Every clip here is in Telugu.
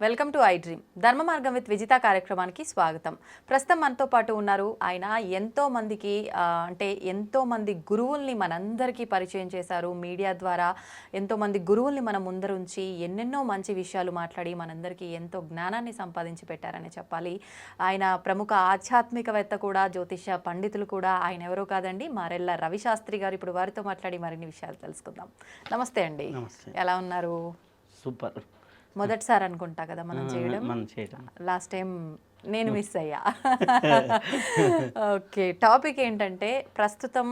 Welcome to I dream. Dharma Margam with Vijitha కార్యక్రమానికి స్వాగతం. ప్రస్తుతం మనతో పాటు ఉన్నారు ఆయన. ఎంతో మందికి అంటే ఎంతో మంది గురువుల్ని మనందరికీ పరిచయం చేశారు. మీడియా ద్వారా ఎంతో మంది గురువుల్ని మన ముందరుంచి ఎన్నెన్నో మంచి విషయాలు మాట్లాడి మనందరికీ ఎంతో జ్ఞానాన్ని సంపాదించి పెట్టారని చెప్పాలి. ఆయన ప్రముఖ ఆధ్యాత్మికవేత్త కూడా జ్యోతిష పండితులు కూడా. ఆయన ఎవరో కాదండి మారెల్ల రవిశాస్త్రి గారు ఇప్పుడు వారితో మాట్లాడి మరిన్ని విషయాలు తెలుసుకుందాం. నమస్తే అండి. ఎలా ఉన్నారు? సూపర్. మొదటిసారి అనుకుంటా కదా మనం చేయడం. మనం చేయడం. లాస్ట్ టైం నేను మిస్ అయ్యా. ఓకే టాపిక్ ఏంటంటే ప్రస్తుతం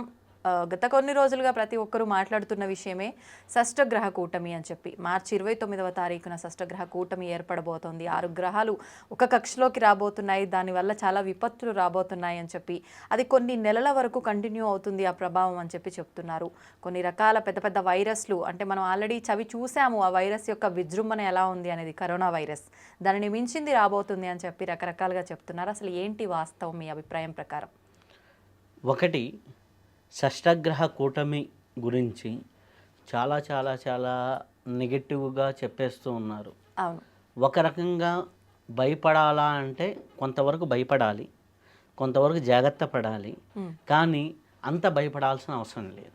గత కొన్ని రోజులుగా ప్రతి ఒక్కరూ మాట్లాడుతున్న విషయమే షష్టగ్రహ కూటమి అని చెప్పి. మార్చి ఇరవై తొమ్మిదవ తారీఖున షష్టగ్రహ కూటమి ఏర్పడబోతోంది. ఆరు గ్రహాలు ఒక కక్షలోకి రాబోతున్నాయి. దానివల్ల చాలా విపత్తులు రాబోతున్నాయి అని చెప్పి. అది కొన్ని నెలల వరకు కంటిన్యూ అవుతుంది ఆ ప్రభావం అని చెప్పి చెప్తున్నారు. కొన్ని రకాల పెద్ద పెద్ద వైరస్లు అంటే మనం ఆల్రెడీ చవి చూసాము ఆ వైరస్ యొక్క విజృంభణ ఎలా ఉంది అనేది కరోనా వైరస్. దానిని మించింది రాబోతుంది అని చెప్పి రకరకాలుగా చెప్తున్నారు. అసలు ఏంటి వాస్తవం మీ అభిప్రాయం ప్రకారం? ఒకటి షష్టగ్రహ కూటమి గురించి చాలా చాలా చాలా నెగటివ్గా చెప్పేస్తూ ఉన్నారు. అవును. ఒక రకంగా భయపడాలా అంటే కొంతవరకు భయపడాలి కొంతవరకు జాగ్రత్త పడాలి. కానీ అంత భయపడాల్సిన అవసరం లేదు.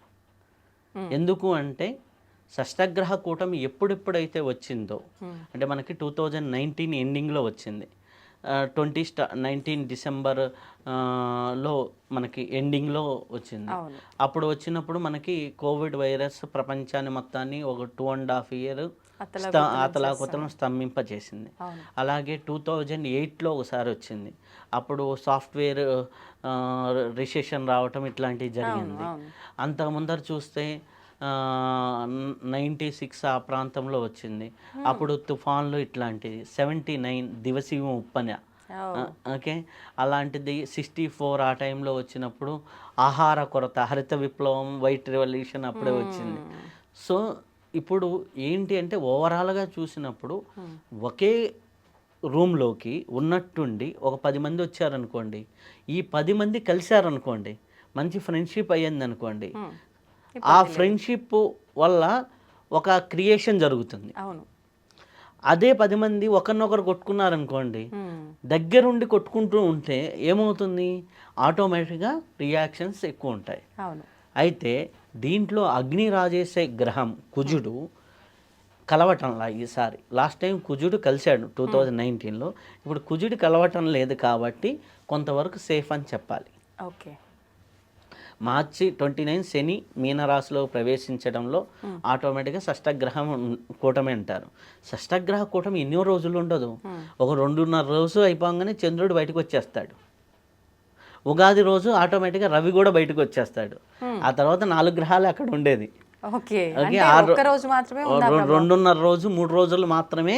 ఎందుకు అంటే షష్టగ్రహ కూటమి ఎప్పుడెప్పుడైతే వచ్చిందో అంటే మనకి టూ థౌజండ్ నైన్టీన్ ఎండింగ్లో వచ్చింది. ట్వంటీ స్టా నైన్టీన్ డిసెంబర్లో మనకి ఎండింగ్లో వచ్చింది. అప్పుడు వచ్చినప్పుడు మనకి కోవిడ్ వైరస్ ప్రపంచాన్ని మొత్తాన్ని ఒక టూ అండ్ హాఫ్ ఇయర్ అతలాకుతలం స్తంభింపజేసింది. అలాగే టూ థౌజండ్ ఎయిట్లో ఒకసారి వచ్చింది. అప్పుడు సాఫ్ట్వేర్ రిసెషన్ రావటం ఇట్లాంటివి జరిగింది. అంతకు ముందర చూస్తే నైంటీ సిక్స్ ఆ ప్రాంతంలో వచ్చింది. అప్పుడు తుఫాన్లు ఇట్లాంటిది సెవెంటీ నైన్ దివసీమ ఉప్పన. ఓకే. అలాంటిది సిక్స్టీ ఫోర్ ఆ టైంలో వచ్చినప్పుడు ఆహార కొరత హరిత విప్లవం వైట్ రెవల్యూషన్ అప్పుడే వచ్చింది. సో ఇప్పుడు ఏంటి అంటే ఓవరాల్గా చూసినప్పుడు ఒకే రూమ్లోకి ఉన్నట్టుండి ఒక పది మంది వచ్చారనుకోండి. ఈ పది మంది కలిశారనుకోండి మంచి ఫ్రెండ్షిప్ అయ్యింది అనుకోండి. ఆ ఫ్రెండ్షిప్ వల్ల ఒక క్రియేషన్ జరుగుతుంది. అవును. అదే పది మంది ఒకరినొకరు కొట్టుకున్నారనుకోండి. దగ్గరుండి కొట్టుకుంటూ ఉంటే ఏమవుతుంది? ఆటోమేటిక్గా రియాక్షన్స్ ఎక్కువ ఉంటాయి అయితే దీంట్లో అగ్ని రాజేసే గ్రహం కుజుడు కలవటంలా ఈసారి. లాస్ట్ టైం కుజుడు కలిశాడు టూ థౌజండ్ నైన్టీన్లో. ఇప్పుడు కుజుడు కలవటం లేదు కాబట్టి కొంతవరకు సేఫ్ అని చెప్పాలి. ఓకే. మార్చి ట్వంటీ నైన్ శని మీనరాశిలో ప్రవేశించడంలో ఆటోమేటిక్గా షష్టగ్రహం కూటమి అంటారు. షష్టగ్రహ కూటమి ఎన్నో రోజులు ఉండదు. ఒక రెండున్నర రోజు అయిపోగానే చంద్రుడు బయటకు వచ్చేస్తాడు. ఉగాది రోజు ఆటోమేటిక్గా రవి కూడా బయటకు వచ్చేస్తాడు. ఆ తర్వాత నాలుగు గ్రహాలు అక్కడ ఉండేది. ఓకే. రోజు మాత్రమే రెండున్నర రోజు మూడు రోజులు మాత్రమే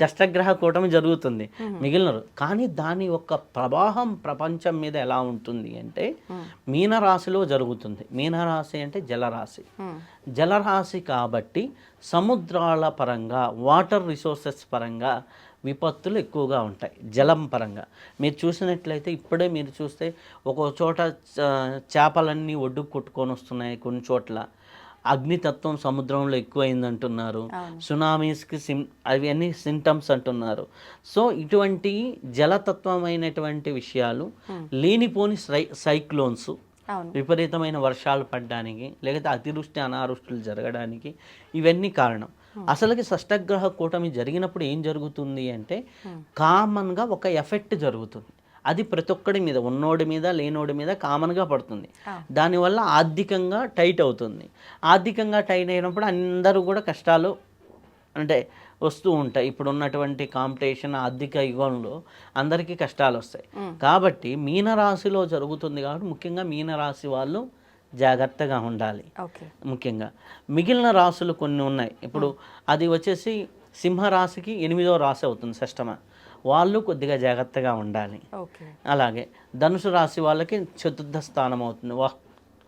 షష్టగ్రహ కూటమి జరుగుతుంది. మిగిలిన కానీ దాని యొక్క ప్రవాహం ప్రపంచం మీద ఎలా ఉంటుంది అంటే మీనరాశిలో జరుగుతుంది. మీనరాశి అంటే జలరాశి. జలరాశి కాబట్టి సముద్రాల పరంగా వాటర్ రిసోర్సెస్ పరంగా విపత్తులు ఎక్కువగా ఉంటాయి. జలం పరంగా. మీరు చూసినట్లయితే ఇప్పుడే మీరు చూస్తే ఒక చోట చేపలన్నీ ఒడ్డుకు కొట్టుకొని వస్తున్నాయి కొన్ని చోట్ల. అగ్నితత్వం సముద్రంలో ఎక్కువైంది అంటున్నారు సునామీస్కి సిమ్ అవి అన్ని సింటమ్స్ అంటున్నారు. సో ఇటువంటి జలతత్వమైనటువంటి విషయాలు లేనిపోని సై సైక్లోన్స్ విపరీతమైన వర్షాలు పడడానికి లేకపోతే అతివృష్టి అనావృష్టులు జరగడానికి ఇవన్నీ కారణం. అసలుకి షష్టగ్రహ కూటమి జరిగినప్పుడు ఏం జరుగుతుంది అంటే కామన్గా ఒక ఎఫెక్ట్ జరుగుతుంది. అది ప్రతి ఒక్కడి మీద ఉన్నోడి మీద లేనోడి మీద కామన్గా పడుతుంది. దానివల్ల ఆర్థికంగా టైట్ అవుతుంది. ఆర్థికంగా టైట్ అయినప్పుడు అందరూ కూడా కష్టాలు అంటే వస్తూ ఉంటాయి. ఇప్పుడు ఉన్నటువంటి కాంపిటీషన్ ఆర్థిక యుగంలో అందరికీ కష్టాలు వస్తాయి. కాబట్టి మీనరాశిలో జరుగుతుంది కాబట్టి ముఖ్యంగా మీనరాశి వాళ్ళు జాగ్రత్తగా ఉండాలి. ముఖ్యంగా మిగిలిన రాసులు కొన్ని ఉన్నాయి. ఇప్పుడు అది వచ్చేసి సింహరాశికి ఎనిమిదో రాశి అవుతుంది షష్టమ. వాళ్ళు కొద్దిగా జాగ్రత్తగా ఉండాలి. అలాగే ధనుసు రాశి వాళ్ళకి చతుర్థ స్థానం అవుతుంది. వా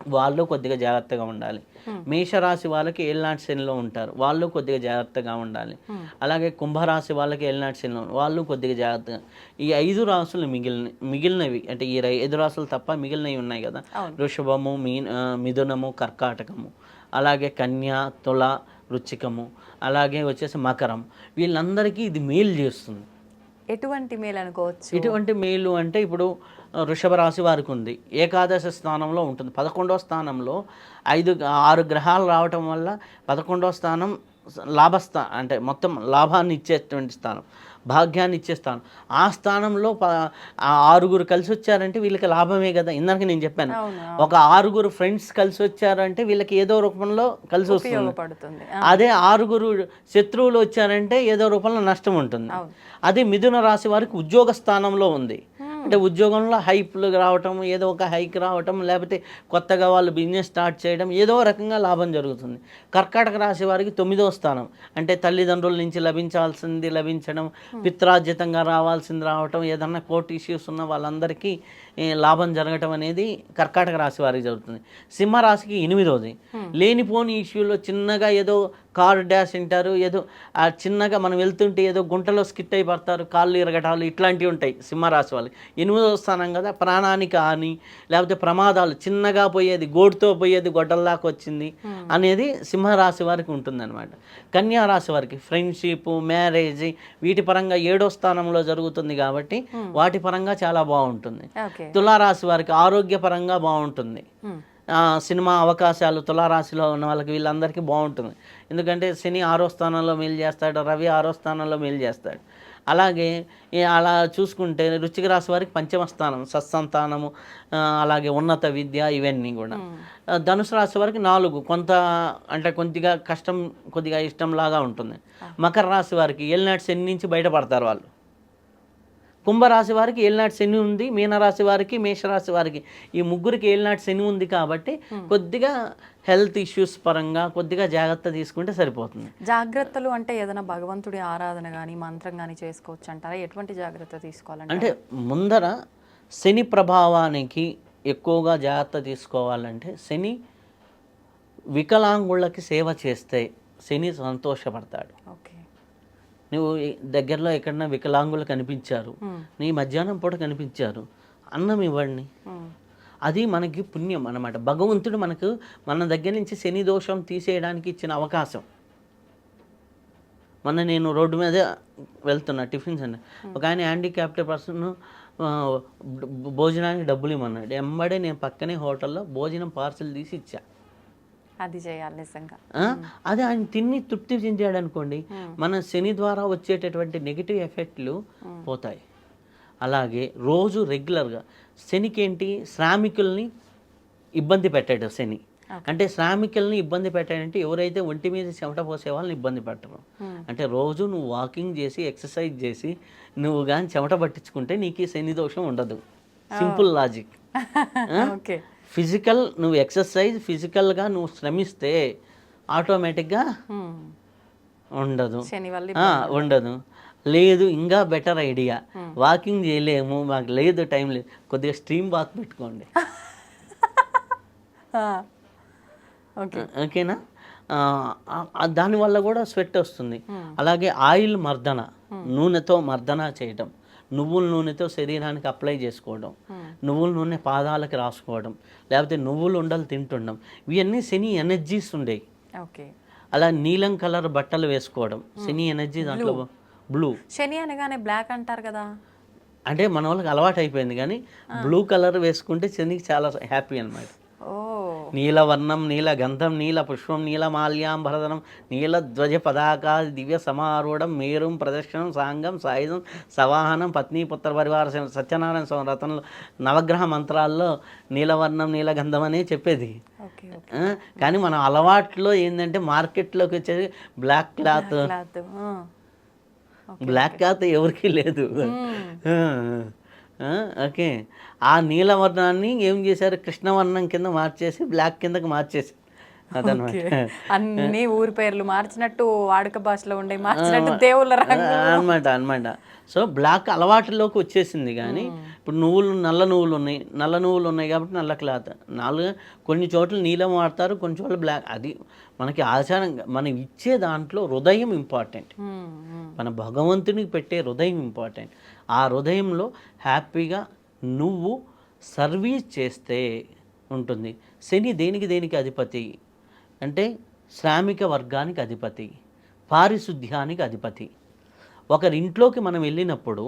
వాళ్ళు కొద్దిగా జాగ్రత్తగా ఉండాలి. మేషరాశి వాళ్ళకి ఏళ్ళనాటి శనిలో ఉంటారు. వాళ్ళు కొద్దిగా జాగ్రత్తగా ఉండాలి. అలాగే కుంభరాశి వాళ్ళకి ఏళ్ళనాటి శనిలో వాళ్ళు కొద్దిగా జాగ్రత్తగా ఈ ఐదు రాసులు మిగిలిన మిగిలినవి అంటే ఈ ఐదు రాసులు తప్ప మిగిలినవి ఉన్నాయి కదా. వృషభము మీ ఆ, మిథునము కర్కాటకము అలాగే కన్య తుల వృచ్చికము అలాగే వచ్చేసి మకరం. వీళ్ళందరికీ ఇది మేలు చేస్తుంది. ఎటువంటి మేలు అనుకోవచ్చు? ఎటువంటి మేలు అంటే ఇప్పుడు వృషభ రాశి వారికి ఉంది ఏకాదశ స్థానంలో ఉంటుంది. పదకొండవ స్థానంలో ఐదు ఆరు గ్రహాలు రావటం వల్ల పదకొండవ స్థానం లాభస్థా అంటే మొత్తం లాభాన్ని ఇచ్చేటువంటి స్థానం. భాగ్యాన్ని ఇచ్చే స్థానం ఆ స్థానంలో ఆరుగురు కలిసి వచ్చారంటే వీళ్ళకి లాభమే కదా? ఇందాక నేను చెప్పాను. ఒక ఆరుగురు ఫ్రెండ్స్ కలిసి వచ్చారంటే వీళ్ళకి ఏదో రూపంలో కలిసి వస్తుంది. అదే ఆరుగురు శత్రువులు వచ్చారంటే ఏదో రూపంలో నష్టం ఉంటుంది. అదే మిథున రాశి వారికి ఉద్యోగ స్థానంలో ఉంది. అంటే ఉద్యోగంలో హైప్లు రావటం ఏదో ఒక హైక్ రావటం లేకపోతే కొత్తగా వాళ్ళు బిజినెస్ స్టార్ట్ చేయడం ఏదో రకంగా లాభం జరుగుతుంది. కర్కాటక రాశి వారికి తొమ్మిదో స్థానం. అంటే తల్లిదండ్రుల నుంచి లభించాల్సింది లభించడం పిత్రార్జితంగా రావాల్సింది రావటం ఏదన్నా కోర్టు ఇష్యూస్ ఉన్న వాళ్ళందరికీ లాభం జరగటం అనేది కర్కాటక రాశి వారికి జరుగుతుంది. సింహరాశికి ఎనిమిదోది. లేనిపోని ఇష్యూలో చిన్నగా ఏదో కారు డాష్ అంటారు ఏదో ఆ చిన్నగా మనం వెళ్తుంటే ఏదో గుంటలో స్కిట్ అయి పడతారు కాళ్ళు ఇరగటాలు ఇట్లాంటివి ఉంటాయి సింహరాశి వాళ్ళకి. ఎనిమిదో స్థానం కదా ప్రాణానికి హాని లేకపోతే ప్రమాదాలు చిన్నగా పోయేది గోడుతో పోయేది గొడ్డల్లాగా వచ్చింది అనేది సింహరాశి వారికి ఉంటుందన్నమాట. కన్యా రాశి వారికి ఫ్రెండ్షిప్ మ్యారేజ్ వీటి పరంగా ఏడో స్థానంలో జరుగుతుంది కాబట్టి వాటి పరంగా చాలా బాగుంటుంది. తులారాశి వారికి ఆరోగ్యపరంగా బాగుంటుంది. సినిమా అవకాశాలు తులారాశిలో ఉన్న వాళ్ళకి వీళ్ళందరికీ బాగుంటుంది. ఎందుకంటే శని ఆరో స్థానంలో మేలు చేస్తాడు రవి ఆరో స్థానంలో మేలు చేస్తాడు. అలాగే అలా చూసుకుంటే రుచిక రాశి వారికి పంచమ స్థానం సత్సంతానము అలాగే ఉన్నత విద్య ఇవన్నీ కూడా. ధనుసు రాశి వారికి నాలుగు కొంత అంటే కొద్దిగా కష్టం కొద్దిగా ఇష్టం లాగా ఉంటుంది మకర రాశి వారికి ఏలినాటి శని నుంచి బయటపడతారు వాళ్ళు. కుంభరాశి వారికి ఏలినాటి శని ఉంది మీనరాశి వారికి మేషరాశి వారికి. ఈ ముగ్గురికి ఏలినాటి శని ఉంది కాబట్టి కొద్దిగా హెల్త్ ఇష్యూస్ పరంగా కొద్దిగా జాగ్రత్త తీసుకుంటే సరిపోతుంది. జాగ్రత్తలు అంటే ఏదైనా భగవంతుడి ఆరాధన కానీ మంత్రం కానీ చేసుకోవచ్చు అంటారా? ఎటువంటి జాగ్రత్త తీసుకోవాలంటే అంటే ముందర శని ప్రభావానికి ఎక్కువగా జాగ్రత్త తీసుకోవాలంటే శని వికలాంగుళ్ళకి సేవ చేస్తే శని సంతోషపడతాడు. నువ్వు దగ్గరలో ఎక్కడన్నా వికలాంగులు కనిపించారు నీ మధ్యాహ్నం పూట కనిపించారు అన్నం ఇవ్వండి. అది మనకి పుణ్యం అన్నమాట. భగవంతుడు మనకు మన దగ్గర నుంచి శని దోషం తీసేయడానికి ఇచ్చిన అవకాశం. మొన్న నేను రోడ్డు మీద వెళ్తున్నా టిఫిన్స్ అండి ఒక ఆయన హ్యాండిక్యాప్డ్ పర్సన్ భోజనానికి డబ్బులు ఇమ్మన్నాడు. ఎంబడే నేను పక్కనే హోటల్లో భోజనం పార్సల్ తీసి ఇచ్చా. అది చేయాలి నిజంగా? అదే ఆయన తిని తృప్తి చెందాడు అనుకోండి మన శని ద్వారా వచ్చేటటువంటి నెగిటివ్ ఎఫెక్ట్లు పోతాయి. అలాగే రోజు రెగ్యులర్గా శనికి ఏంటి శ్రామికుల్ని ఇబ్బంది పెట్టాడు శని. అంటే శ్రామికుల్ని ఇబ్బంది పెట్టాడంటే ఎవరైతే ఒంటి మీద చెమట పోసే వాళ్ళని ఇబ్బంది పెట్టరు. అంటే రోజు నువ్వు వాకింగ్ చేసి ఎక్సర్సైజ్ చేసి నువ్వు కానీ చెమట పట్టించుకుంటే నీకు శని దోషం ఉండదు. Simple logic. ఓకే. ఫిజికల్ నువ్వు ఎక్సర్సైజ్ ఫిజికల్గా నువ్వు శ్రమిస్తే ఆటోమేటిక్గా ఉండదు. వల్ల ఆ, ఉండదు. లేదు ఇంకా బెటర్ ఐడియా వాకింగ్ చేయలేము మాకు లేదు టైం లేదు. కొద్దిగా స్ట్రీమ్ బాత్ పెట్టుకోండి. ఓకే ఓకేనా ఆ, ఆ, దానివల్ల కూడా స్వెట్ వస్తుంది. అలాగే ఆయిల్ మర్దన నూనెతో మర్దన చేయటం. నువ్వుల నూనెతో శరీరానికి అప్లై చేసుకోవడం నువ్వుల నూనె పాదాలకు రాసుకోవడం లేకపోతే నువ్వులు ఉండలు తింటుండడం ఇవన్నీ శని ఎనర్జీస్ ఉండేవి. ఓకే అలా నీలం కలర్ బట్టలు వేసుకోవడం శని ఎనర్జీ దాంట్లో బ్లూ శని అనగానే బ్లాక్ అంటారు కదా. అంటే మన వాళ్ళకి అలవాటు అయిపోయింది కానీ బ్లూ కలర్ వేసుకుంటే శనికి చాలా హ్యాపీ అన్నమాట. ఓ నీలవర్ణం నీల గంధం నీల పుష్పం నీల మాల్యాంబరధనం నీల ధ్వజ పతాక దివ్య సమారూఢం మేరుం ప్రదర్శనం సాంగం సాయుధం సవాహనం పత్ని పుత్ర పరివార సత్యనారాయణ స్వామి రతనంలో నవగ్రహ మంత్రాల్లో నీలవర్ణం నీలగంధం అనే చెప్పేది. కానీ మన అలవాట్లో ఏంటంటే మార్కెట్లోకి వచ్చేది బ్లాక్ క్లాత్. బ్లాక్ క్లాత్ ఎవరికీ లేదు. ఓకే. ఆ నీలవర్ణాన్ని ఏం చేశారు? కృష్ణవర్ణం కింద మార్చేసి బ్లాక్ కిందకి మార్చేసి అన్ని ఊరి పేర్లు మార్చినట్టు వాడుక భాషలో ఉండే మార్చినట్టు దేవుళ్ళ అనమాట అనమాట సో బ్లాక్ అలవాటులోకి వచ్చేసింది కానీ ఇప్పుడు నువ్వులు నల్ల నువ్వులు ఉన్నాయి. నల్ల నువ్వులు ఉన్నాయి కాబట్టి నల్ల క్లాత్. నాలుగు కొన్ని చోట్ల నీలం వాడతారు కొన్ని చోట్ల బ్లాక్. అది మనకి ఆచారంగా మనం ఇచ్చే దాంట్లో హృదయం ఇంపార్టెంట్. మన భగవంతునికి పెట్టే హృదయం ఇంపార్టెంట్. ఆ హృదయంలో హ్యాపీగా నువ్వు సర్వీస్ చేస్తే ఉంటుంది. శని దేనికి దేనికి అధిపతి? అంటే శ్రామిక వర్గానికి అధిపతి పారిశుద్ధ్యానికి అధిపతి. ఒకరి ఇంట్లోకి మనం వెళ్ళినప్పుడు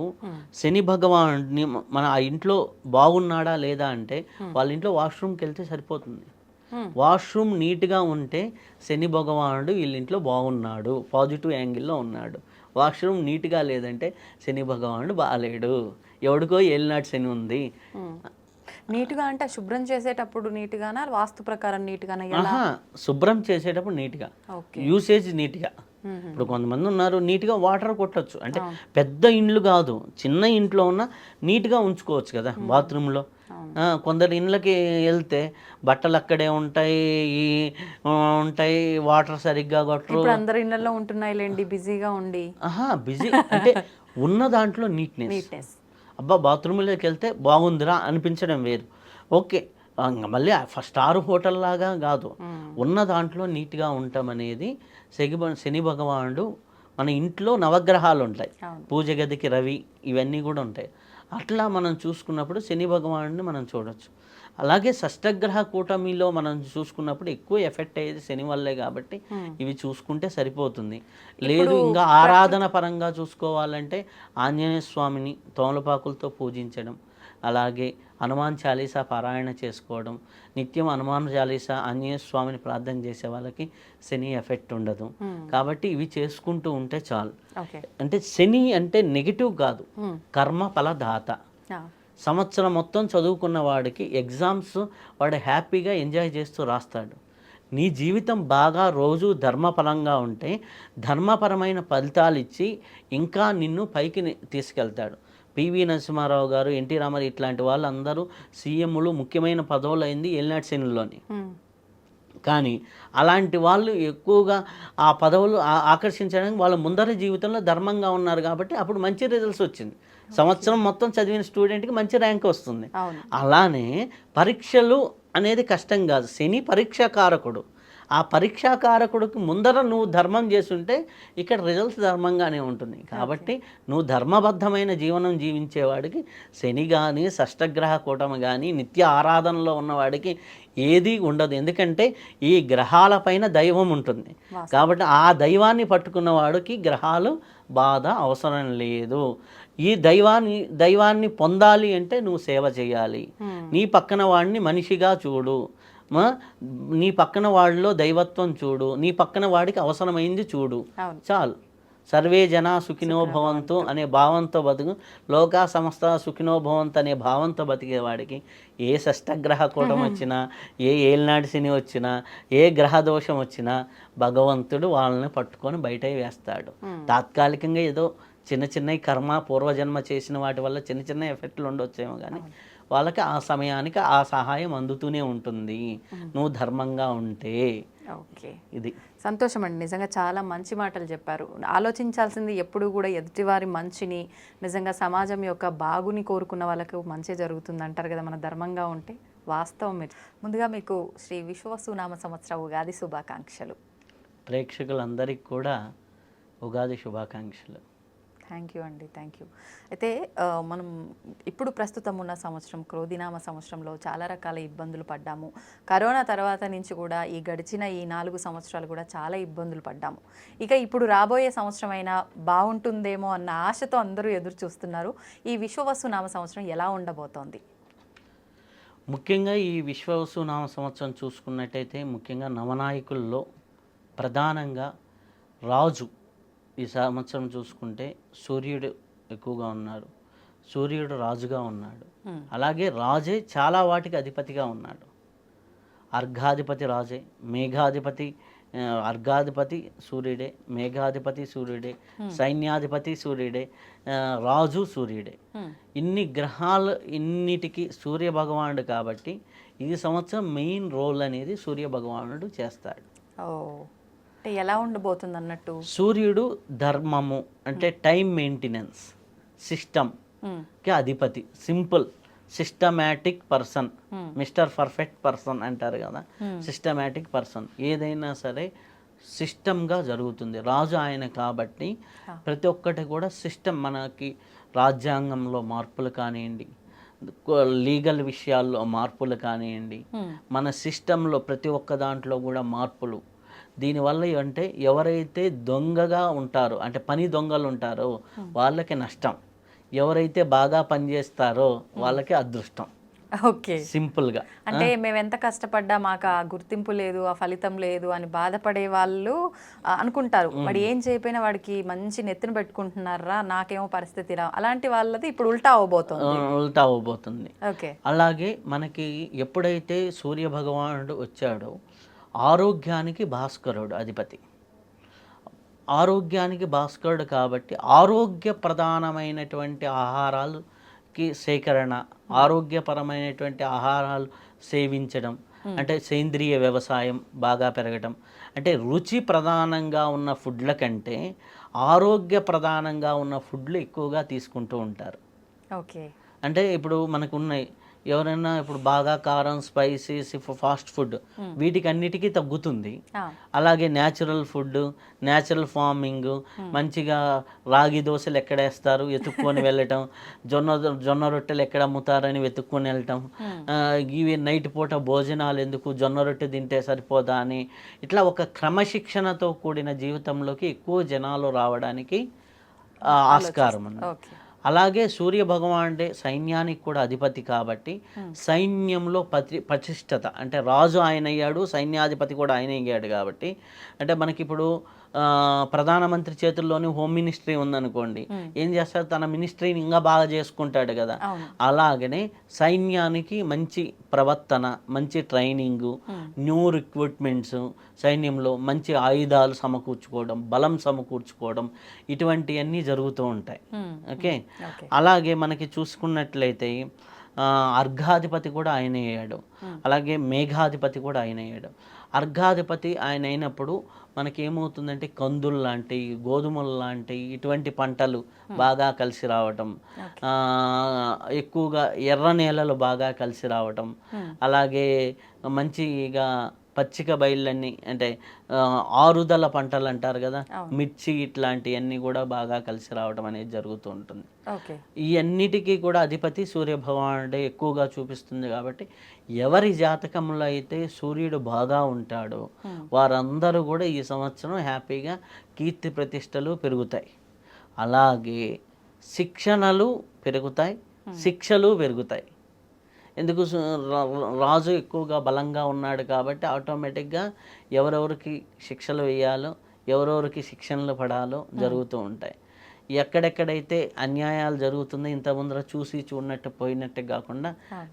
శని భగవాన్ని మన ఆ ఇంట్లో బాగున్నాడా లేదా అంటే వాళ్ళ ఇంట్లో వాష్రూమ్కి వెళ్తే సరిపోతుంది. వాష్రూమ్ నీట్గా ఉంటే శని భగవానుడు వీళ్ళ ఇంట్లో బాగున్నాడు పాజిటివ్ యాంగిల్లో ఉన్నాడు. వాష్రూమ్ నీట్గా లేదంటే శని భగవానుడు బాగాలేడు ఎవడికో ఏలినాటి శని ఉంది. నీట్గా అంటే శుభ్రం చేసేటప్పుడు నీట్గానా? వాస్తు ప్రకారం నీట్గానా? ఆహా శుభ్రం చేసేటప్పుడు నీట్గా. ఓకే. యూసేజ్ నీట్గా. ఇప్పుడు కొంతమంది ఉన్నారు నీట్గా వాటర్ కొట్టచ్చు. అంటే పెద్ద ఇండ్లు కాదు చిన్న ఇంట్లో ఉన్న నీట్గా ఉంచుకోవచ్చు కదా బాత్రూంలో ఆ, కొందరు ఇండ్లకి వెళ్తే బట్టలు అక్కడే ఉంటాయి ఈ, ఆ, ఉంటాయి వాటర్ సరిగ్గా కొట్టరు. ఇప్పుడు అందరు ఇళ్ళల్లో ఉంటున్నాయిలేండి బిజీగా ఉండి. ఆహా బిజీ. అంటే ఉన్న దాంట్లో నీట్నెస్. నీట్నెస్. అబ్బా బాత్రూంలోకి వెళ్తే బాగుందిరా అనిపించడం వేరు. ఓకే మళ్ళీ ఫస్ట్ స్టార్ హోటల్ లాగా కాదు. ఉన్న దాంట్లో నీట్గా ఉండటం అనేది శని శని భగవానుడు మన ఇంట్లో నవగ్రహాలు ఉంటాయి. పూజ గదికి రవి ఇవన్నీ కూడా ఉంటాయి. అట్లా మనం చూసుకున్నప్పుడు శని భగవానుడిని మనం చూడొచ్చు. అలాగే షష్టగ్రహ కూటమిలో మనం చూసుకున్నప్పుడు ఎక్కువ ఎఫెక్ట్ అయ్యేది శని వల్లే కాబట్టి ఇవి చూసుకుంటే సరిపోతుంది. లేదు ఇంకా ఆరాధన పరంగా చూసుకోవాలంటే ఆంజనేయ స్వామిని తోమలపాకులతో పూజించడం అలాగే హనుమాన్ చాలీసా పారాయణ చేసుకోవడం నిత్యం హనుమాన్ చాలీసా ఆంజనేయ స్వామిని ప్రార్థన చేసే వాళ్ళకి శని ఎఫెక్ట్ ఉండదు. కాబట్టి ఇవి చేసుకుంటూ ఉంటే చాలు. అంటే శని అంటే నెగిటివ్ కాదు. కర్మ ఫలదాత. సంవత్సరం మొత్తం చదువుకున్న వాడికి ఎగ్జామ్స్ వాడు హ్యాపీగా ఎంజాయ్ చేస్తూ రాస్తాడు. నీ జీవితం బాగా రోజు ధర్మపరంగా ఉంటే ధర్మపరమైన ఫలితాలు ఇచ్చి ఇంకా నిన్ను పైకి తీసుకెళ్తాడు. పివి నరసింహారావు గారు ఎన్టీ రామారావు ఇట్లాంటి వాళ్ళందరూ సీఎంలు ముఖ్యమైన పదవులు అయింది ఏలినాటి శనిలోని. కానీ అలాంటి వాళ్ళు ఎక్కువగా ఆ పదవులు ఆకర్షించడానికి వాళ్ళ ముందర జీవితంలో ధర్మంగా ఉన్నారు కాబట్టి అప్పుడు మంచి రిజల్ట్స్ వచ్చింది. సంవత్సరం మొత్తం చదివిన స్టూడెంట్కి మంచి ర్యాంక్ వస్తుంది. అలానే పరీక్షలు అనేది కష్టం కాదు. శని పరీక్షాకారకుడు ఆ పరీక్షాకారకుడికి ముందర నువ్వు ధర్మం చేస్తుంటే ఇక్కడ రిజల్ట్స్ ధర్మంగానే ఉంటుంది. కాబట్టి నువ్వు ధర్మబద్ధమైన జీవనం జీవించేవాడికి శని కానీ షష్టగ్రహ కూటమి కానీ నిత్య ఆరాధనలో ఉన్నవాడికి ఏది ఉండదు. ఎందుకంటే ఈ గ్రహాలపైన దైవం ఉంటుంది. కాబట్టి ఆ దైవాన్ని పట్టుకున్న వాడికి గ్రహాలు బాధ అవసరం లేదు. ఈ దైవాన్ని దైవాన్ని పొందాలి అంటే నువ్వు సేవ చేయాలి. నీ పక్కన వాడిని మనిషిగా చూడు. నీ పక్కన వాడిలో దైవత్వం చూడు నీ పక్కన వాడికి అవసరమైంది చూడు. చాలు. సర్వే జన సుఖినో భవంతు అనే భావంతో బతుకు లోకా సంస్థ సుఖినో భవంతు అనే భావంతో బతికే వాడికి ఏ షష్టగ్రహ కూటం వచ్చినా ఏ ఏలినాటి శని వచ్చినా ఏ గ్రహ దోషం వచ్చినా భగవంతుడు వాళ్ళని పట్టుకొని బయట వేస్తాడు. తాత్కాలికంగా ఏదో చిన్న చిన్న కర్మ పూర్వజన్మ చేసిన వాటి వల్ల చిన్న చిన్న ఎఫెక్ట్లు ఉండొచ్చేమో కానీ వాళ్ళకి ఆ సమయానికి ఆ సహాయం అందుతూనే ఉంటుంది. నువ్వు ధర్మంగా ఉంటే. ఓకే. ఇది. సంతోషం అండి నిజంగా చాలా మంచి మాటలు చెప్పారు. ఆలోచించాల్సింది ఎప్పుడు కూడా ఎదుటివారి మంచిని నిజంగా సమాజం యొక్క బాగుని కోరుకున్న వాళ్ళకు మంచి జరుగుతుంది అంటారు కదా మన ధర్మంగా ఉంటే. వాస్తవం మీరు. ముందుగా మీకు శ్రీ విశ్వవసునామ సంవత్సర ఉగాది శుభాకాంక్షలు. ప్రేక్షకులందరికీ కూడా ఉగాది శుభాకాంక్షలు. థ్యాంక్ యూ అండి థ్యాంక్ యూ. అయితే మనం ఇప్పుడు ప్రస్తుతం ఉన్న సంవత్సరం క్రోధినామ సంవత్సరంలో చాలా రకాల ఇబ్బందులు పడ్డాము. కరోనా తర్వాత నుంచి కూడా ఈ గడిచిన ఈ నాలుగు సంవత్సరాలు కూడా చాలా ఇబ్బందులు పడ్డాము. ఇక ఇప్పుడు రాబోయే సంవత్సరం అయినా బాగుంటుందేమో అన్న ఆశతో అందరూ ఎదురు చూస్తున్నారు. ఈ విశ్వవస్తు నామ సంవత్సరం ఎలా ఉండబోతోంది? ముఖ్యంగా ఈ విశ్వవసునామ సంవత్సరం చూసుకున్నట్టయితే ముఖ్యంగా నవనాయకుల్లో ప్రధానంగా రాజు ఈ సంవత్సరం చూసుకుంటే సూర్యుడు ఎక్కువగా ఉన్నాడు. సూర్యుడు రాజుగా ఉన్నాడు. అలాగే రాజే చాలా వాటికి అధిపతిగా ఉన్నాడు. అర్ఘాధిపతి రాజే మేఘాధిపతి అర్ఘాధిపతి సూర్యుడే మేఘాధిపతి సూర్యుడే సైన్యాధిపతి సూర్యుడే రాజు సూర్యుడే. ఇన్ని గ్రహాలు ఇన్నిటికి సూర్య భగవానుడు కాబట్టి ఈ సంవత్సరం మెయిన్ రోల్ అనేది సూర్య భగవానుడు చేస్తాడు. అంటే ఎలా ఉండబోతుంది అన్నట్టు సూర్యుడు ధర్మము అంటే టైం మెయింటెనెన్స్ సిస్టమ్ మ్మ్. కి అధిపతి. Simple systematic person mister perfect person అంటారు కదా. సిస్టమాటిక్ పర్సన్ ఏదైనా సరే సిస్టమ్గా జరుగుతుంది. రాజు ఆయన కాబట్టి ప్రతి ఒక్కటి కూడా సిస్టమ్ మనకి రాజ్యాంగంలో మార్పులు కానివ్వండి లీగల్ విషయాల్లో మార్పులు కానివ్వండి మన సిస్టంలో ప్రతి ఒక్క దాంట్లో కూడా మార్పులు దీనివల్ల అంటే ఎవరైతే దొంగగా ఉంటారో అంటే పని దొంగలు ఉంటారో వాళ్ళకి నష్టం. ఎవరైతే బాగా పనిచేస్తారో వాళ్ళకి అదృష్టం. ఓకే. సింపుల్గా. అంటే మేము ఎంత కష్టపడ్డా మాకు ఆ గుర్తింపు లేదు ఆ ఫలితం లేదు అని బాధపడే వాళ్ళు అనుకుంటారు. వాడు ఏం చేయకపోయినా వాడికి మంచి నెత్తిన పెట్టుకుంటున్నారా? నాకేమో పరిస్థితి రా అలాంటి వాళ్ళది ఇప్పుడు ఉల్టా అవబోతోంది. ఉల్టా అవబోతుంది. ఓకే. అలాగే మనకి ఎప్పుడైతే సూర్య భగవానుడు వచ్చాడో ఆరోగ్యానికి భాస్కరుడు అధిపతి. ఆరోగ్యానికి భాస్కరుడు కాబట్టి ఆరోగ్య ప్రధానమైనటువంటి ఆహారాలకి సేకరణ ఆరోగ్యపరమైనటువంటి ఆహారాలు సేవించడం అంటే సేంద్రియ వ్యవసాయం బాగా పెరగటం అంటే రుచి ప్రధానంగా ఉన్న ఫుడ్ల కంటే ఆరోగ్య ప్రధానంగా ఉన్న ఫుడ్లు ఎక్కువగా తీసుకుంటూ ఉంటారు. ఓకే. అంటే ఇప్పుడు మనకు ఉన్నాయి ఎవరైనా ఇప్పుడు బాగా కారం స్పైసీస్ ఫాస్ట్ ఫుడ్ వీటికి అన్నిటికీ తగ్గుతుంది. అలాగే న్యాచురల్ ఫుడ్ న్యాచురల్ ఫార్మింగ్ మంచిగా రాగి దోశలు ఎక్కడ వేస్తారు వెతుక్కొని వెళ్ళటం జొన్న జొన్న రొట్టెలు ఎక్కడ అమ్ముతారని వెతుక్కొని వెళ్ళటం ఇవి నైట్ పూట భోజనాలు ఎందుకు జొన్న రొట్టె తింటే సరిపోదా అని ఇట్లా ఒక క్రమశిక్షణతో కూడిన జీవితంలోకి ఎక్కువ జనాలు రావడానికి ఆస్కారం ఉంది. అలాగే సూర్య భగవానుడే సైన్యానికి కూడా అధిపతి కాబట్టి సైన్యంలో పతి ప్రతిష్టత అంటే రాజు ఆయన అయ్యాడు సైన్యాధిపతి కూడా ఆయన అయ్యాడు కాబట్టి. అంటే మనకి ఇప్పుడు ఆ, ప్రధానమంత్రి చేతుల్లోని హోమ్ మినిస్ట్రీ ఉందనుకోండి ఏం చేస్తాడు? తన మినిస్ట్రీని ఇంకా బాగా చేసుకుంటాడు కదా. అలాగనే సైన్యానికి మంచి ప్రవర్తన మంచి ట్రైనింగు న్యూ రిక్రూట్మెంట్స్ సైన్యంలో మంచి ఆయుధాలు సమకూర్చుకోవడం బలం సమకూర్చుకోవడం ఇటువంటివన్నీ జరుగుతూ ఉంటాయి. ఓకే? అలాగే మనకి చూసుకున్నట్లయితే అర్ఘాధిపతి కూడా ఆయన అయ్యాడు. అలాగే మేఘాధిపతి కూడా ఆయన అయ్యాడు. అర్ఘాధిపతి ఆయన అయినప్పుడు మనకి ఏమవుతుందంటే కందులు లాంటి గోధుమలు లాంటి ఇటువంటి పంటలు బాగా కలిసి రావటం. ఎక్కువగా ఎర్ర నేలలు బాగా కలిసి రావటం. అలాగే మంచిగా పచ్చిక బయళ్ళన్నీ అంటే ఆరుదల పంటలు అంటారు కదా మిర్చి ఇట్లాంటివన్నీ కూడా బాగా కలిసి రావడం అనేది జరుగుతూ ఉంటుంది. ఈ అన్నిటికీ కూడా అధిపతి సూర్య భగవానుడే ఎక్కువగా చూపిస్తుంది కాబట్టి ఎవరి జాతకంలో అయితే సూర్యుడు బాగా ఉంటాడో వారందరూ కూడా ఈ సంవత్సరం హ్యాపీగా కీర్తి ప్రతిష్టలు పెరుగుతాయి. అలాగే శిక్షణలు పెరుగుతాయి శిక్షలు పెరుగుతాయి. ఎందుకు రాజు ఎక్కువగా బలంగా ఉన్నాడు కాబట్టి ఆటోమేటిక్గా ఎవరెవరికి శిక్షలు వేయాలో ఎవరెవరికి శిక్షణలు పడాలో జరుగుతూ ఉంటాయి. ఎక్కడెక్కడైతే అన్యాయాలు జరుగుతుందో ఇంత ముందర చూసి చూడనట్టు పోయినట్టు కాకుండా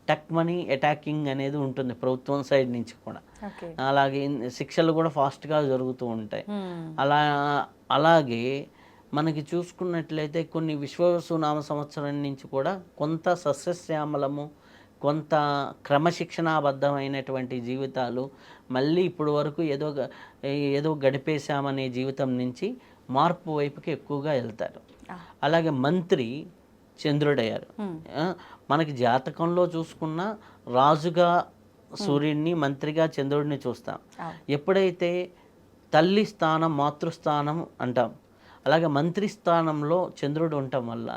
టక్ మనీ అటాకింగ్ అనేది ఉంటుంది ప్రభుత్వం సైడ్ నుంచి కూడా. అలాగే శిక్షలు కూడా ఫాస్ట్గా జరుగుతూ ఉంటాయి. అలా అలాగే మనకి చూసుకున్నట్లయితే కొన్ని విశ్వసునామ సంవత్సరం నుంచి కూడా కొంత సస్యశ్యామలము కొంత క్రమశిక్షణాబద్ధమైనటువంటి జీవితాలు మళ్ళీ ఇప్పుడు వరకు ఏదో ఏదో గడిపేశామనే జీవితం నుంచి మార్పు వైపుకి ఎక్కువగా వెళ్తారు. అలాగే మంత్రి చంద్రుడయ్యారు. మనకి జాతకంలో చూసుకున్న రాజుగా సూర్యుడిని మంత్రిగా చంద్రుడిని చూస్తాం. ఎప్పుడైతే తల్లి స్థానం మాతృస్థానం అంటాం అలాగే మంత్రి స్థానంలో చంద్రుడు ఉండటం వల్ల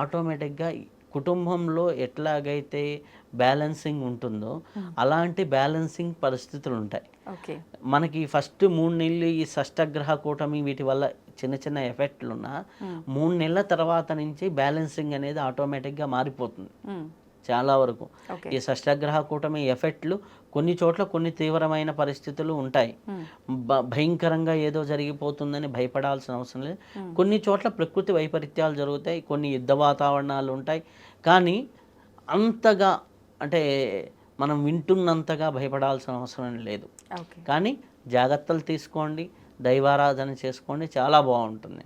ఆటోమేటిక్గా కుటుంబంలో ఎట్లాగైతే బ్యాలెన్సింగ్ ఉంటుందో అలాంటి బ్యాలెన్సింగ్ పరిస్థితులు ఉంటాయి. మనకి ఫస్ట్ మూడు నెలలు ఈ షష్టగ్రహ కూటమి వీటి వల్ల చిన్న చిన్న ఎఫెక్ట్లు ఉన్నా మూడు నెలల తర్వాత నుంచి బ్యాలెన్సింగ్ అనేది ఆటోమేటిక్గా మారిపోతుంది. మ్మ్. చాలా వరకు. ఈ షష్టగ్రహ కూటమి ఎఫెక్ట్లు కొన్ని చోట్ల కొన్ని తీవ్రమైన పరిస్థితులు ఉంటాయి. భయంకరంగా ఏదో జరిగిపోతుందని భయపడాల్సిన అవసరం లేదు. కొన్ని చోట్ల ప్రకృతి వైపరీత్యాలు జరుగుతాయి. కొన్ని యుద్ధ వాతావరణాలు ఉంటాయి. కానీ అంతగా అంటే మనం వింటున్నంతగా భయపడాల్సిన అవసరం లేదు. కానీ జాగ్రత్తలు తీసుకోండి. దైవారాధన చేసుకోండి. చాలా బాగుంటుంది.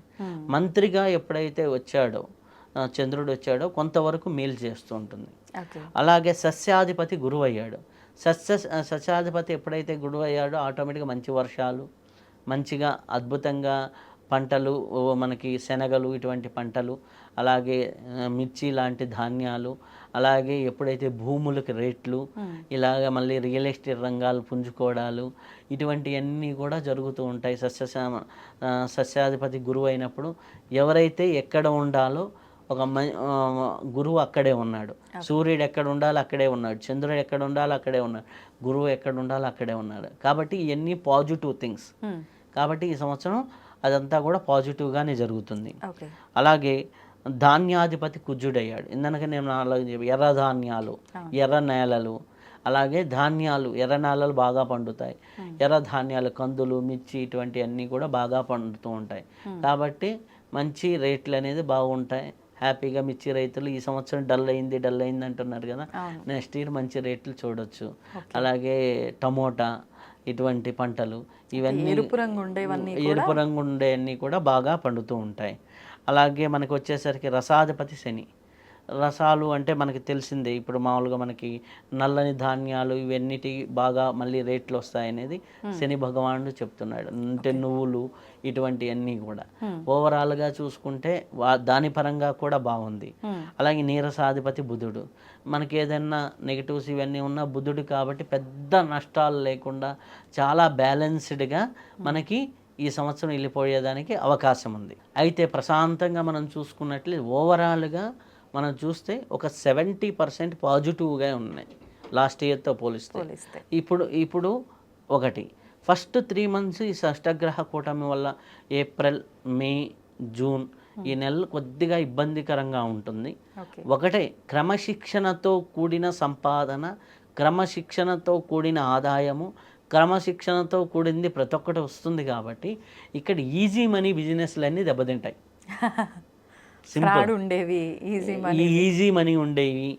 మంత్రిగా ఎప్పుడైతే వచ్చాడో చంద్రుడు వచ్చాడో కొంతవరకు మేలు చేస్తూ ఉంటుంది. అలాగే సస్యాధిపతి గురువు అయ్యాడు సస్య సస్యాధిపతి ఎప్పుడైతే గురువు అయ్యాడో ఆటోమేటిక్గా మంచి వర్షాలు మంచిగా అద్భుతంగా పంటలు మనకి శనగలు ఇటువంటి పంటలు అలాగే మిర్చి లాంటి ధాన్యాలు అలాగే ఎప్పుడైతే భూములకు రేట్లు ఇలాగ మళ్ళీ రియల్ ఎస్టేట్ రంగాలు పుంజుకోవడాలు ఇటువంటివన్నీ కూడా జరుగుతూ ఉంటాయి. ఆ, సస్యాధిపతి గురువు అయినప్పుడు ఎవరైతే ఎక్కడ ఉండాలో ఒక గురువు అక్కడే ఉన్నాడు. సూర్యుడు ఎక్కడ ఉండాలి అక్కడే ఉన్నాడు. చంద్రుడు ఎక్కడ ఉండాలి అక్కడే ఉన్నాడు. గురువు ఎక్కడ ఉండాలి అక్కడే ఉన్నాడు. కాబట్టి ఇవన్నీ పాజిటివ్ థింగ్స్ కాబట్టి ఈ సంవత్సరం అదంతా కూడా పాజిటివ్గానే జరుగుతుంది. అలాగే ధాన్యాధిపతి కుజుడయ్యాడు. ఇందనక నేను అలాగే ఎర్ర ధాన్యాలు ఎర్ర నేలలు అలాగే ధాన్యాలు ఎర్ర నేలలు బాగా పండుతాయి. ఎర్ర ధాన్యాలు కందులు మిర్చి ఇటువంటి అన్నీ కూడా బాగా పండుతూ ఉంటాయి. కాబట్టి మంచి రేట్లు అనేది బాగుంటాయి. హ్యాపీగా మిర్చి రైతులు ఈ సంవత్సరం డల్ అయింది డల్ అయింది అంటున్నారు కదా. నెక్స్ట్ ఇయర్ మంచి రేట్లు చూడొచ్చు. అలాగే టమోటా ఇటువంటి పంటలు ఇవన్నీ ఎరుపు రంగు ఉండేవన్నీ ఎరుపు రంగు ఉండేవన్నీ కూడా బాగా పండుతూ ఉంటాయి. అలాగే మనకి వచ్చేసరికి రసాధిపతి శని. రసాలు అంటే మనకి తెలిసిందే. ఇప్పుడు మామూలుగా మనకి నల్లని ధాన్యాలు ఇవన్నిటి బాగా మళ్ళీ రేట్లు వస్తాయనేది శని భగవానుడు చెప్తున్నాడు. అంటే నువ్వులు ఇటువంటివన్నీ కూడా. ఓవరాల్గా చూసుకుంటే వా- దాని పరంగా కూడా బాగుంది. అలాగే నీరసాధిపతి బుధుడు. మనకి ఏదైనా నెగిటివ్స్ ఇవన్నీ ఉన్నా బుధుడు కాబట్టి పెద్ద నష్టాలు లేకుండా చాలా బ్యాలెన్స్డ్గా మనకి ఈ సంవత్సరం వెళ్ళిపోయేదానికి అవకాశం ఉంది. అయితే ప్రశాంతంగా మనం చూసుకున్నట్లే ఓవరాల్గా మనం చూస్తే ఒక సెవెంటీ పర్సెంట్ పాజిటివ్గా ఉన్నాయి. లాస్ట్ ఇయర్తో పోలిస్తే. ఇప్పుడు ఇప్పుడు ఒకటి. ఫస్ట్ త్రీ మంత్స్ ఈ షష్టగ్రహ కూటమి వల్ల ఏప్రిల్ మే జూన్ ఈ నెలలు కొద్దిగా ఇబ్బందికరంగా ఉంటుంది. ఒకటే క్రమశిక్షణతో కూడిన సంపాదన క్రమశిక్షణతో కూడిన ఆదాయము క్రమశిక్షణతో కూడింది ప్రతి ఒక్కటి వస్తుంది కాబట్టి ఇక్కడ ఈజీ మనీ బిజినెస్లు అన్నీ దెబ్బతింటాయి. ఫ్రాడ్ ఉండేవి ఈజీ ఈ ఈజీ మనీ ఉండేవి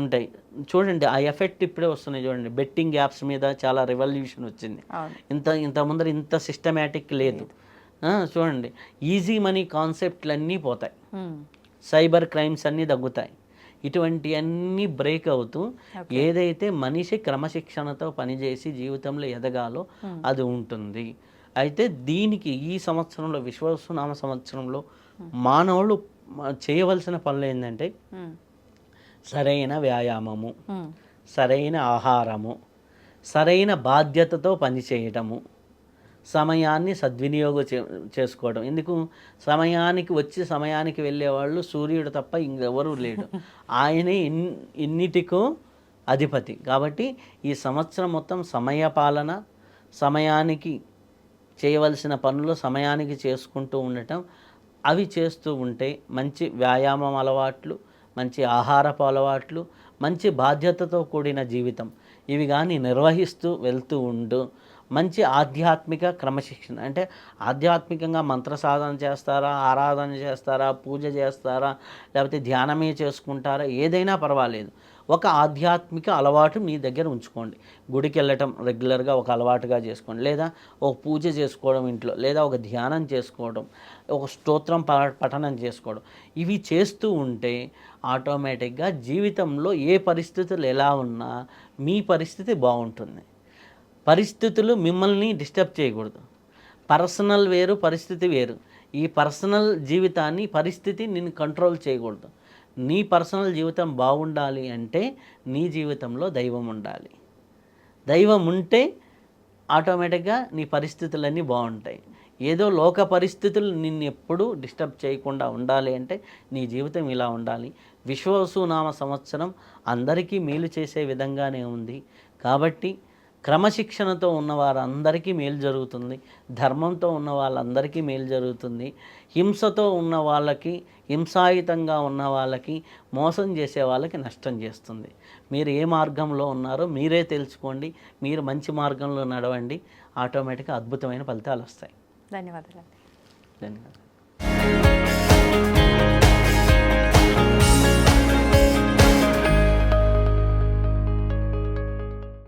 ఉంటాయి. చూడండి ఆ ఎఫెక్ట్ ఇప్పుడే వస్తున్నాయి చూడండి. బెట్టింగ్ యాప్స్ మీద చాలా రెవల్యూషన్ వచ్చింది. ఇంత ఇంత ముందర ఇంత సిస్టమేటిక్ లేదు. చూడండి ఈజీ మనీ కాన్సెప్ట్లు అన్నీ పోతాయి. సైబర్ క్రైమ్స్ అన్నీ తగ్గుతాయి. ఇటువంటి అన్నీ బ్రేక్ అవుతూ ఏదైతే మనిషి క్రమశిక్షణతో పనిచేసి జీవితంలో ఎదగాలో అది ఉంటుంది. అయితే దీనికి ఈ సంవత్సరంలో విశ్వసునామ సంవత్సరంలో మానవులు చేయవలసిన పనులు ఏంటంటే. సరైన వ్యాయామము మ్మ్. సరైన ఆహారము సరైన బాధ్యతతో పనిచేయటము సమయాన్ని సద్వినియోగం చే చేసుకోవడం ఎందుకు సమయానికి వచ్చి సమయానికి వెళ్ళేవాళ్ళు సూర్యుడు తప్ప ఇంకెవరూ లేడు ఆయనే ఇన్ ఇన్నిటికో అధిపతి కాబట్టి ఈ సంవత్సరం మొత్తం సమయ పాలన సమయానికి చేయవలసిన పనులు సమయానికి చేసుకుంటూ ఉండటం అవి చేస్తూ ఉంటే మంచి వ్యాయామం అలవాట్లు మంచి ఆహారపు అలవాట్లు మంచి బాధ్యతతో కూడిన జీవితం. ఇవి కానీ నిర్వహిస్తూ వెళ్తూ ఉండు. మంచి ఆధ్యాత్మిక క్రమశిక్షణ. అంటే ఆధ్యాత్మికంగా మంత్ర సాధన చేస్తారా ఆరాధన చేస్తారా పూజ చేస్తారా లేకపోతే ధ్యానమే చేసుకుంటారా ఏదైనా పర్వాలేదు. ఒక ఆధ్యాత్మిక అలవాటు మీ దగ్గర ఉంచుకోండి. గుడికి వెళ్ళటం రెగ్యులర్గా ఒక అలవాటుగా చేసుకోండి. లేదా ఒక పూజ చేసుకోవడం ఇంట్లో లేదా ఒక ధ్యానం చేసుకోవడం ఒక స్తోత్రం ప- పఠనం చేసుకోవడం. ఇవి చేస్తూ ఉంటే ఆటోమేటిక్గా జీవితంలో ఏ పరిస్థితులు ఎలా ఉన్నా మీ పరిస్థితి బాగుంటుంది. పరిస్థితులు మిమ్మల్ని డిస్టర్బ్ చేయకూడదు. పర్సనల్ వేరు పరిస్థితి వేరు. ఈ పర్సనల్ జీవితాన్ని పరిస్థితి నేను కంట్రోల్ చేయకూడదు. నీ పర్సనల్ జీవితం బాగుండాలి అంటే నీ జీవితంలో దైవం ఉండాలి. దైవం ఉంటే ఆటోమేటిక్గా నీ పరిస్థితులన్నీ బాగుంటాయి. ఏదో లోక పరిస్థితులు నిన్ను ఎప్పుడూ డిస్టర్బ్ చేయకుండా ఉండాలి అంటే నీ జీవితం ఇలా ఉండాలి. విశ్వసునామ సంవత్సరం అందరికీ మేలు చేసే విధంగానే ఉంది. కాబట్టి క్రమశిక్షణతో ఉన్న వారందరికీ మేలు జరుగుతుంది. ధర్మంతో ఉన్న వాళ్ళందరికీ మేలు జరుగుతుంది. హింసతో ఉన్న వాళ్ళకి హింసాయుతంగా ఉన్న వాళ్ళకి మోసం చేసే వాళ్ళకి నష్టం చేస్తుంది. మీరు ఏ మార్గంలో ఉన్నారో మీరే తెలుసుకోండి. మీరు మంచి మార్గంలో నడవండి. ఆటోమేటిక్గా అద్భుతమైన ఫలితాలు వస్తాయి. ధన్యవాదాలు ధన్యవాదాలు.